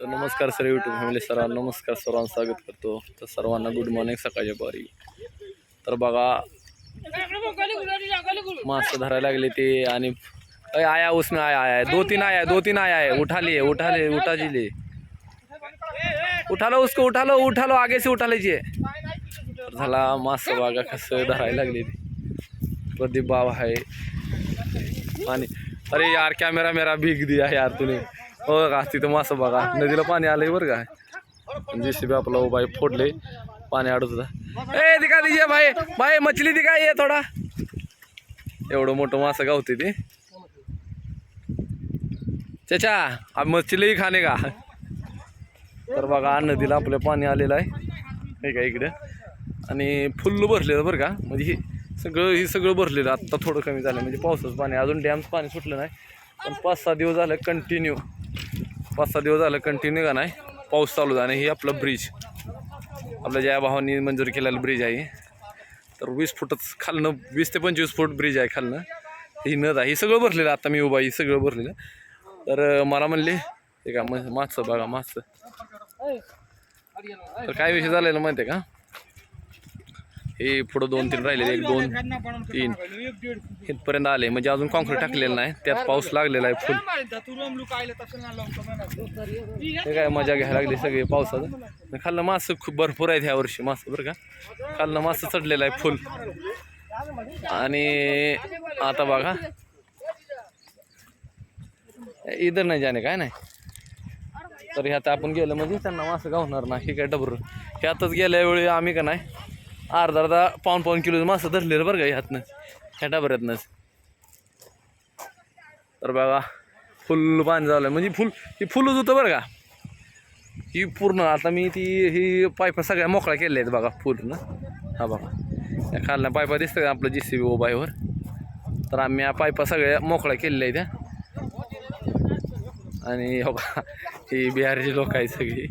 तर नमस्कार sir YouTube family sir नमस्कार सर्वांना स्वागत करतो. तर सर्वांना गुड मॉर्निंग सकाळच्या पारी. तर बघा मासे धरायला लागले ते आणि आया उसमें आया आया. दो तीन आया दो तीन आया है उठा लिए उठा ले उठा जी उठा लो उसको उठा लो उठा लो आगे से उठा लीजिए. तर झाला मासं बघा कसं धरायला लागले ते. प्रदीप बाब आहे. आणि अरे यार कॅमेरा मेरा भीग दिया यार तूने. हो का? तिथं मासं बघा. नदीला पाणी आलंय बरं का? जे सी बी आपला बाई फोडले. पाणी अडत होता. ए दिका दिजे भाई भाई मछली दिका ये थोडा? एवढं मोठं मासं गावते ते. चचा अब मछली खाणे का? तर बघा नदीला आपलं पाणी आलेलं आहे. हे का इकडे? आणि फुल्ल भरलेलं बरं का? म्हणजे हे सगळं हे सगळं भरलेलं. आत्ता थोडं कमी झालं. म्हणजे पावसाचं पाणी अजून डॅमचं पाणी सुटलं नाही. पण पाच सहा दिवस झालं कंटिन्यू पाच सहा दिवस झालं कंटिन्यू का नाही. पाऊस चालू झाला आणि हे आपलं ब्रिज आपल्या ज्या भावांनी मंजूर केलेला ब्रिज आहे. तर वीस फुटच खालनं वीस ते पंचवीस फूट ब्रिज आहे खालनं. ही नद आहे. हे सगळं भरलेलं आता मी उभा ही हे सगळं भरलेलं. तर मला म्हणले ते का म- मागचं बघा मागचं. तर काय विषय झालेला माहिती आहे का? हे पुढं दोन तीन राहिलेले एक दोन तीन. इथपर्यंत आले. म्हणजे अजून कॉन्क्रीट टाकलेलं नाही. त्यात पाऊस लागलेला आहे फुल ते काय मजा घ्यायला लागली सगळी पावसाचं? खाल्लं मासं खूप भरपूर आहेत ह्या वर्षी मासं बरं का? खाल्लं मासं चढलेलं आहे फुल आणि आता बघा. इधर नाही जाणे काय नाही. तर ह्यात आपण गेलं म्हणजे त्यांना मासं गावणार नाही. हे काय डबर? ह्यातच गेल्या वेळी आम्ही का नाही? अर्धा अर्धा पाऊन पाऊन किलो मासं धरलेलं बरं का ह्यातनं ह्या डबऱ्यातनंच. तर बघा फुल पाणी झालं. म्हणजे फुल ही फुलच होतं बरं का. ही पूर्ण आता मी ती ही पायपा सगळ्या मोकळ्या केल्या आहेत बघा पूर्ण हा बघा. या खालनं पायपा दिसतं का आपलं जी सी बी उभायवर तर आम्ही या पायपा सगळ्या मोकळ्या केलेल्या आहेत त्या आणि हो का ही बिहारची लोक आहेत सगळी.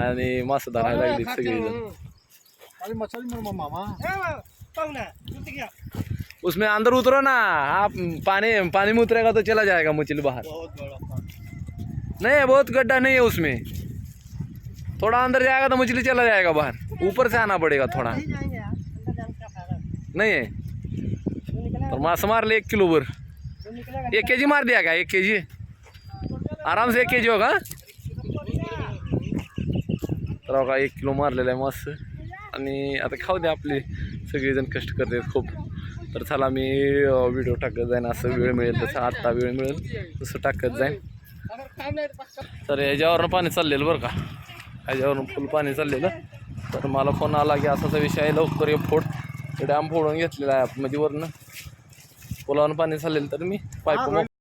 आणि मासं धरायला लागली उसमें अंदर उतरो ना आप पानी पानी में उतरेगा तो चला जाएगा मछली बाहर। नहीं है बहुत गड्ढा नहीं है उसमें। थोड़ा अंदर जाएगा तो मछली चला जाएगा बाहर। ऊपर से आना पड़ेगा थोड़ा। नहीं है। तो मास मार ले एक किलो भर। एक के जी मार दिया क्या? एक के जी आराम से एक के जी होगा बघा एक किलो मारलेला आहे मास। आणि आता खाऊ द्या आपले. सगळेजण कष्ट करते खूप. तर चला मी व्हिडिओ टाकत जाईन. असं वेळ मिळेल तसं. आत्ता वेळ मिळेल. तसं टाकत जाईन. तर ह्याच्यावरनं पाणी चाललेलं बरं का. ह्याच्यावरून फुल पाणी चाललेलं. तर मला फोन आला की असाचा विषय आहे. लवकर ये फोड. ते डॅम फोडून घेतलेला आहे म्हणजे वरनं. पुलावरून पाणी चाललेलं तर मी पाईप